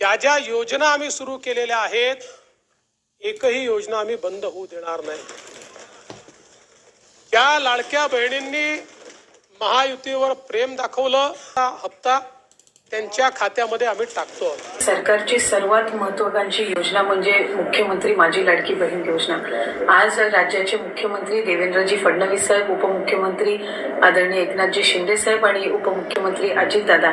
ज्या ज्या योजना आम्ही सुरू केलेल्या आहेत एकही योजना आम्ही बंद होऊ देणार नाही. त्या लाडक्या बहिणींनी महायुतीवर प्रेम दाखवलं. हा हप्ता त्यांच्या खात्यामध्ये आम्ही टाकतो सरकारची सर्वात महत्वाकांक्षी योजना म्हणजे मुख्यमंत्री माझी लाडकी बहीण योजना. आज राज्याचे मुख्यमंत्री देवेंद्रजी फडणवीस साहेब उपमुख्यमंत्री आदरणीय एकनाथजी शिंदे साहेब आणि उपमुख्यमंत्री अजितदादा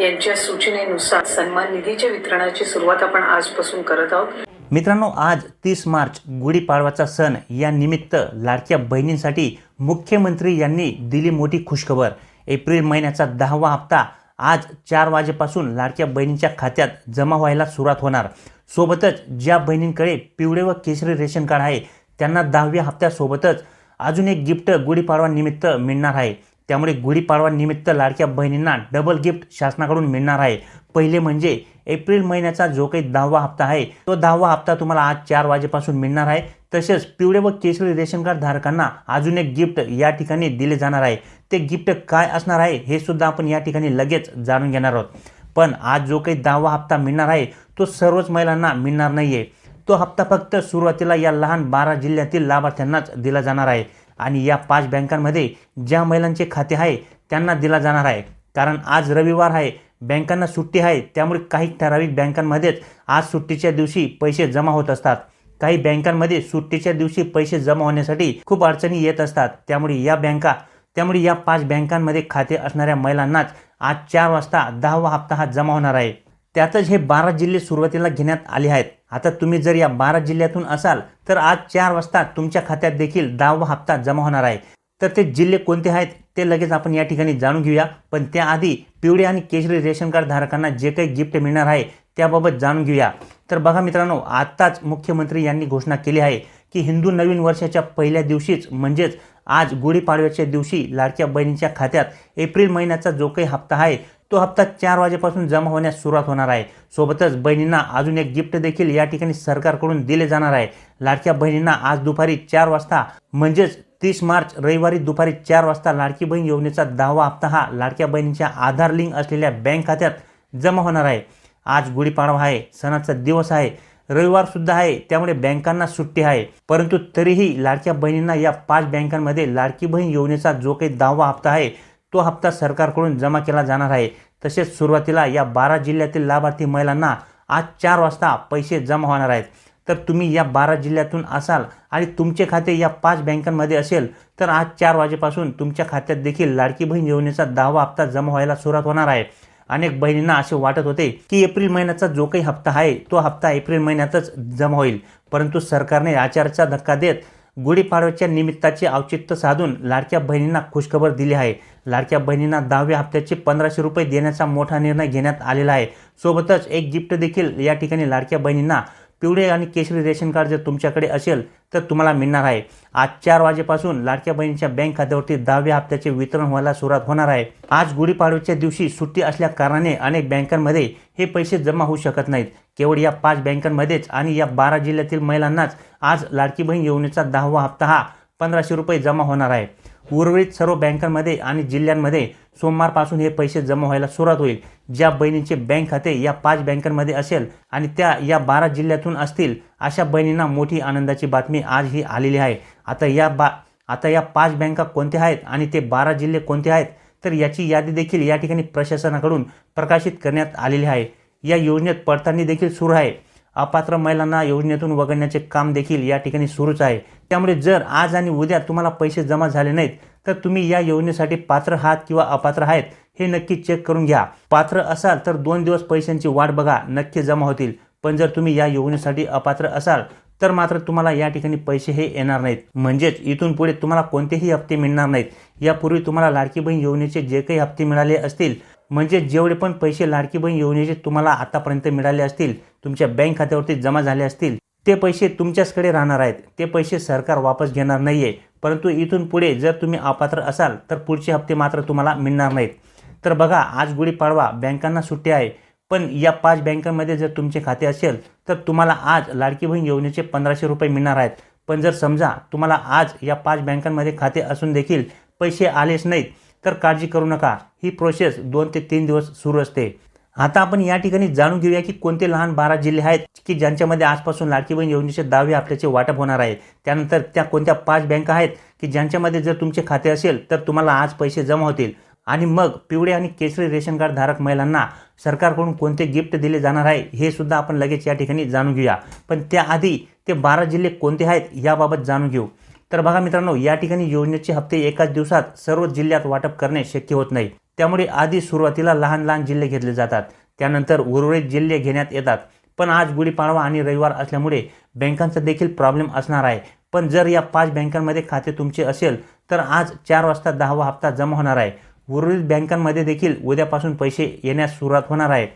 यांच्या सूचनेनुसार सन्मान निधीच्या वितरणाची सुरुवात आपण आजपासून करत आहोत. मित्रांनो आज तीस मार्च गुढीपाडवाचा सण. या निमित्त लाडक्या बहिणींसाठी मुख्यमंत्री यांनी दिली मोठी खुशखबर. एप्रिल महिन्याचा दहावा हप्ता आज चार वाजेपासून लाडक्या बहिणींच्या खात्यात जमा व्हायला सुरुवात होणार. सोबतच ज्या बहिणींकडे पिवळे व केशरी रेशन कार्ड आहे त्यांना दहाव्या हप्त्यासोबतच अजून एक गिफ्ट गुढीपाडवा निमित्त मिळणार आहे. त्यामुळे गुढीपाडवा निमित्त लाडक्या बहिणींना डबल गिफ्ट शासनाकडून मिळणार आहे. पहिले म्हणजे एप्रिल महिन्याचा जो काही दहावा हप्ता आहे तो दहावा हप्ता तुम्हाला आज चार वाजेपासून मिळणार आहे. तसेच पिवळे व केशरी रेशन कार्ड धारकांना अजून एक गिफ्ट या ठिकाणी दिले जाणार आहे. ते गिफ्ट काय असणार आहे हे सुद्धा आपण या ठिकाणी लगेच जाणून घेणार आहोत. पण आज जो काही दहावा हप्ता मिळणार आहे तो सर्वच महिलांना मिळणार नाही आहे तो हप्ता फक्त सुरुवातीला या लहान बारा जिल्ह्यातील लाभार्थ्यांनाच दिला जाणार आहे. आणि या पाच बँकांमध्ये ज्या महिलांचे खाते आहे त्यांना दिला जाणार आहे. कारण आज रविवार आहे बँकांना सुट्टी आहे त्यामुळे काही ठराविक बँकांमध्येच आज सुट्टीच्या दिवशी पैसे जमा होत असतात. काही बँकांमध्ये सुट्टीच्या दिवशी पैसे जमा होण्यासाठी खूप अडचणी येत असतात. त्यामुळे या बँका त्यामुळे या पाच बँकांमध्ये खाते असणाऱ्या महिलांनाच आज चार वाजता दहावा हप्ता हा जमा होणार आहे. त्यातच हे बारा जिल्हे सुरुवातीला घेण्यात आले आहेत. आता तुम्ही जर या बारा जिल्ह्यातून असाल तर आज चार वाजता तुमच्या खात्यात देखील दहावा हप्ता जमा होणार आहे. तर ते जिल्हे कोणते आहेत ते लगेच आपण या ठिकाणी जाणून घेऊया. पण त्याआधी पिवळे आणि केशरी रेशन कार्ड धारकांना जे काही गिफ्ट मिळणार आहे त्याबाबत जाणून घेऊया. तर बघा मित्रांनो आत्ताच मुख्यमंत्री यांनी घोषणा केली आहे की हिंदू नवीन वर्षाच्या पहिल्या दिवशीच म्हणजेच आज गुढीपाडव्याच्या दिवशी लाडक्या बहिणीच्या खात्यात एप्रिल महिन्याचा जो काही हप्ता आहे तो हप्ता चार वाजेपासून जमा होण्यास सुरुवात होणार आहे. सोबतच बहिणींना अजून एक गिफ्ट देखील या ठिकाणी सरकारकडून दिले जाणार आहे. लाडक्या बहिणींना आज दुपारी चार वाजता म्हणजेच तीस मार्च रविवारी दुपारी चार वाजता लाडकी बहीण योजनेचा दहावा हप्ता हा लाडक्या बहिणींच्या आधार लिंक असलेल्या बँक खात्यात जमा होणार आहे. आज गुढीपाडवा आहे सणाचा दिवस आहे रविवार सुद्धा आहे त्यामुळे बँकांना सुट्टी आहे. परंतु तरीही लाडक्या बहिणींना या पाच बँकांमध्ये लाडकी बहीण योजनेचा जो काही दहावा हप्ता आहे तो हप्ता सरकारकडून जमा केला जाणार आहे. तसेच सुरुवातीला या बारा जिल्ह्यातील लाभार्थी महिलांना आज चार वाजता पैसे जमा होणार आहेत. तर तुम्ही या बारा जिल्ह्यातून असाल आणि तुमचे खाते या पाच बँकांमध्ये असेल तर आज चार वाजेपासून तुमच्या खात्यात देखील लाडकी बहीण योजनेचा दहावा हप्ता जमा व्हायला सुरुवात होणार आहे. अनेक बहिणींना असे वाटत होते की एप्रिल महिन्याचा जो काही हप्ता आहे तो हप्ता एप्रिल महिन्यातच जमा होईल. परंतु सरकारने आचारचा धक्का देत गुढीपाडव्याच्या निमित्ताचे औचित्य साधून लाडक्या बहिणींना खुशखबर दिली आहे. लाडक्या बहिणींना दहाव्या हप्त्याचे पंधराशे रुपये देण्याचा मोठा निर्णय घेण्यात आलेला आहे. सोबतच एक गिफ्ट देखील या ठिकाणी लाडक्या बहिणींना पिवळे आणि केशरी रेशन कार्ड जर तुमच्याकडे असेल तर तुम्हाला मिळणार आहे. आज चार वाजेपासून लाडक्या बहिणीच्या बँक खात्यावरती दहाव्या हप्त्याचे वितरण व्हायला सुरुवात होणार आहे. आज गुढीपाडव्याच्या दिवशी सुट्टी असल्या कारणाने अनेक बँकांमध्ये हे पैसे जमा होऊ शकत नाहीत. केवळ या पाच बँकांमध्येच आणि या बारा जिल्ह्यातील महिलांनाच आज लाडकी बहीण योजनेचा दहावा हप्ता हा पंधराशे रुपये जमा होणार आहे. उर्वरित सर्व बँकांमध्ये आणि जिल्ह्यांमध्ये सोमवारपासून हे पैसे जमा व्हायला सुरुवात होईल. ज्या बहिणींचे बँक खाते या पाच बँकांमध्ये असेल आणि त्या या बारा जिल्ह्यातून असतील अशा बहिणींना मोठी आनंदाची बातमी आज ही आलेली आहे. आता या बा आता या पाच बँका कोणत्या आहेत आणि ते बारा जिल्हे कोणते आहेत तर याची यादी देखील या ठिकाणी प्रशासनाकडून प्रकाशित करण्यात आलेली आहे. या योजनेत पडताळणी देखील सुरू आहे. अपात्र महिलांना योजनेतून वगळण्याचे काम देखील या ठिकाणी सुरूच आहे. त्यामुळे जर आज आणि उद्या तुम्हाला पैसे जमा झाले नाहीत तर तुम्ही या योजनेसाठी पात्र आहात किंवा अपात्र आहेत हे नक्की चेक करून घ्या. पात्र असाल तर दोन दिवस पैशांची वाट बघा नक्की जमा होतील. पण जर तुम्ही या योजनेसाठी अपात्र असाल तर मात्र तुम्हाला या ठिकाणी पैसे हे येणार नाहीत. म्हणजेच इथून पुढे तुम्हाला कोणतेही हप्ते मिळणार नाहीत. यापूर्वी तुम्हाला लाडकी बहीण योजनेचे जे काही हप्ते मिळाले असतील म्हणजे जेवढे पण पैसे लाडकी बहीण योजनेचे तुम्हाला आतापर्यंत मिळाले असतील तुमच्या बँक खात्यावरती जमा झाले असतील ते पैसे तुमच्याचकडे राहणार आहेत. ते पैसे सरकार वापस घेणार नाही आहे परंतु इथून पुढे जर तुम्ही अपात्र असाल तर पुढचे हप्ते मात्र तुम्हाला मिळणार नाहीत. तर बघा आज गुढीपाडवा बँकांना सुट्टी आहे. पण या पाच बँकांमध्ये जर तुमचे खाते असेल तर तुम्हाला आज लाडकी बहीण योजनेचे पंधराशे रुपये मिळणार आहेत. पण जर समजा तुम्हाला आज या पाच बँकांमध्ये खाते असून देखील पैसे आलेच नाहीत तर काळजी करू नका. ही प्रोसेस दोन ते तीन दिवस सुरू असते. आता आपण या ठिकाणी जाणून घेऊया की कोणते लहान बारा जिल्हे आहेत की ज्यांच्यामध्ये आजपासून लाडकी बहीण योजनेचे दहावे हप्त्याचे वाटप होणार आहे. त्यानंतर त्या कोणत्या पाच बँका आहेत की ज्यांच्यामध्ये जर तुमचे खाते असेल तर तुम्हाला आज पैसे जमा होतील. आणि मग पिवळे आणि केसरी रेशन कार्ड धारक महिलांना सरकारकडून कोणते गिफ्ट दिले जाणार आहे हे सुद्धा आपण लगेच या ठिकाणी जाणून घेऊया. पण त्याआधी ते बारा जिल्हे कोणते आहेत याबाबत जाणून घेऊ. तर बघा मित्रांनो या ठिकाणी योजनेचे हप्ते एकाच दिवसात सर्व जिल्ह्यात वाटप करणे शक्य होत नाही. त्यामुळे आधी सुरुवातीला लहान लहान जिल्हे घेतले जातात. त्यानंतर उर्वरित जिल्हे घेण्यात येतात. पण आज गुढीपाडवा आणि रविवार असल्यामुळे बँकांचा देखील प्रॉब्लेम असणार आहे. पण जर या पाच बँकांमध्ये खाते तुमचे असेल तर आज चार वाजता दहावा हप्ता जमा होणार आहे. उर्वरित बँकांमध्ये देखील उद्यापासून पैसे येण्यास सुरुवात होणार आहे.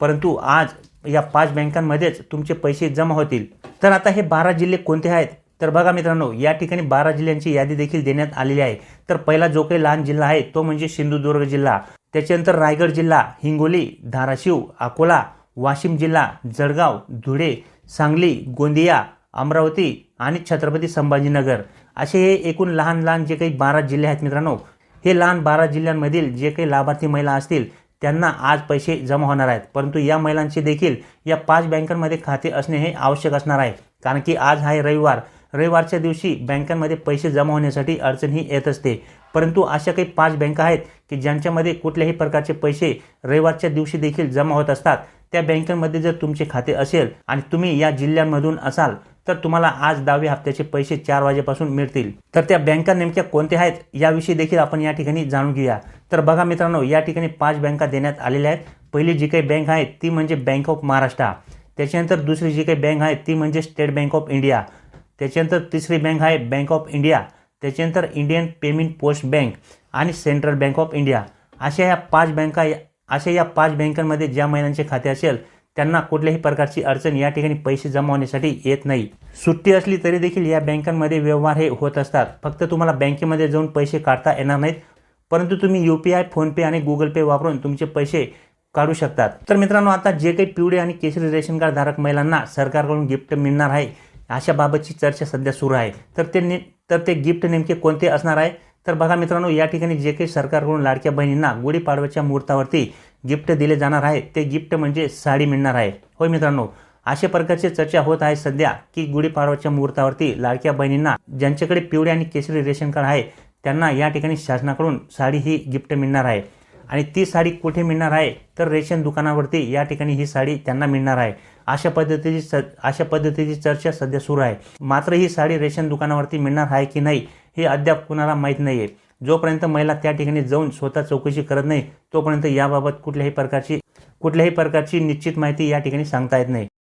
परंतु आज या पाच बँकांमध्येच तुमचे पैसे जमा होतील. तर आता हे बारा जिल्हे कोणते आहेत? तर बघा मित्रांनो या ठिकाणी बारा जिल्ह्यांची यादी देखील देण्यात आलेली आहे. तर पहिला जो काही लहान जिल्हा आहे तो म्हणजे सिंधुदुर्ग जिल्हा. त्याच्यानंतर रायगड जिल्हा हिंगोली धाराशिव अकोला वाशिम जिल्हा जळगाव धुळे सांगली गोंदिया अमरावती आणि छत्रपती संभाजीनगर. असे हे एकूण लहान लहान जे काही बारा जिल्हे आहेत मित्रांनो हे लहान बारा जिल्ह्यांमधील जे काही लाभार्थी महिला असतील त्यांना आज पैसे जमा होणार आहेत. परंतु या महिलांचे देखील या पाच बँकांमध्ये खाते असणे हे आवश्यक असणार आहे. कारण की आज आहे रविवार रविवारच्या दिवशी बँकांमध्ये पैसे जमा होण्यासाठी अडचण ही येत असते. परंतु अशा काही पाच बँका आहेत की ज्यांच्यामध्ये कुठल्याही प्रकारचे पैसे रविवारच्या दिवशी देखील जमा होत असतात त्या बँकांमध्ये जर तुमचे खाते असेल आणि तुम्ही या जिल्ह्यांमधून असाल तर तुम्हाला आज दहाव्या हप्त्याचे पैसे चार वाजेपासून मिळतील. तर त्या बँका नेमक्या कोणत्या आहेत याविषयी देखील आपण या ठिकाणी जाणून घेऊया. तर बघा मित्रांनो या ठिकाणी पाच बँका देण्यात आलेल्या आहेत. पहिली जी काही बँक आहे ती म्हणजे बँक ऑफ महाराष्ट्र. त्याच्यानंतर दुसरी जी काही बँक आहे ती म्हणजे स्टेट बँक ऑफ इंडिया. त्याच्यानंतर तिसरी बँक आहे बँक ऑफ इंडिया त्याच्यानंतर इंडियन पेमेंट पोस्ट बँक आणि सेंट्रल बँक ऑफ इंडिया अशा या पाच बँका अशा या पाच बँकांमध्ये ज्या महिलांचे खाते असेल त्यांना कुठल्याही प्रकारची अडचण या ठिकाणी पैसे जमा होण्यासाठी येत नाही. सुट्टी असली तरी देखील या बँकांमध्ये व्यवहार हे होत असतात. फक्त तुम्हाला बँकेमध्ये जाऊन पैसे काढता येणार नाहीत परंतु तुम्ही यू पी आय फोनपे आणि गुगल पे वापरून तुमचे पैसे काढू शकतात. तर मित्रांनो आता जे काही पिवळे आणि केसरी रेशन कार्ड धारक महिलांना सरकारकडून गिफ्ट मिळणार आहे अशा बाबतची चर्चा सध्या सुरू आहे. तर ते ने तर ते गिफ्ट नेमके कोणते असणार आहे? तर बघा मित्रांनो या ठिकाणी जे काही सरकारकडून लाडक्या बहिणींना गुढीपाडव्याच्या मुहूर्तावरती गिफ्ट दिले जाणार आहे ते गिफ्ट म्हणजे साडी मिळणार आहे. होय मित्रांनो अशा प्रकारची चर्चा होत आहे सध्या की गुढीपाडव्याच्या मुहूर्तावरती लाडक्या बहिणींना ज्यांच्याकडे पिवळे आणि केसरी रेशन कार्ड आहे त्यांना या ठिकाणी शासनाकडून साडी ही गिफ्ट मिळणार आहे. आणि ती साडी कुठे मिळणार आहे? तर रेशन दुकानावरती या ठिकाणी ही साडी त्यांना मिळणार आहे. अशा पद्धतीची स अशा पद्धतीची चर्चा सध्या सुरू आहे. मात्र ही साडी रेशन दुकानावरती मिळणार आहे की नाही हे अद्याप कुणाला माहीत नाही आहे जोपर्यंत महिला त्या ठिकाणी जाऊन स्वतः चौकशी करत नाही तोपर्यंत याबाबत कुठल्याही प्रकारची कुठल्याही प्रकारची निश्चित माहिती या ठिकाणी सांगता येत नाही.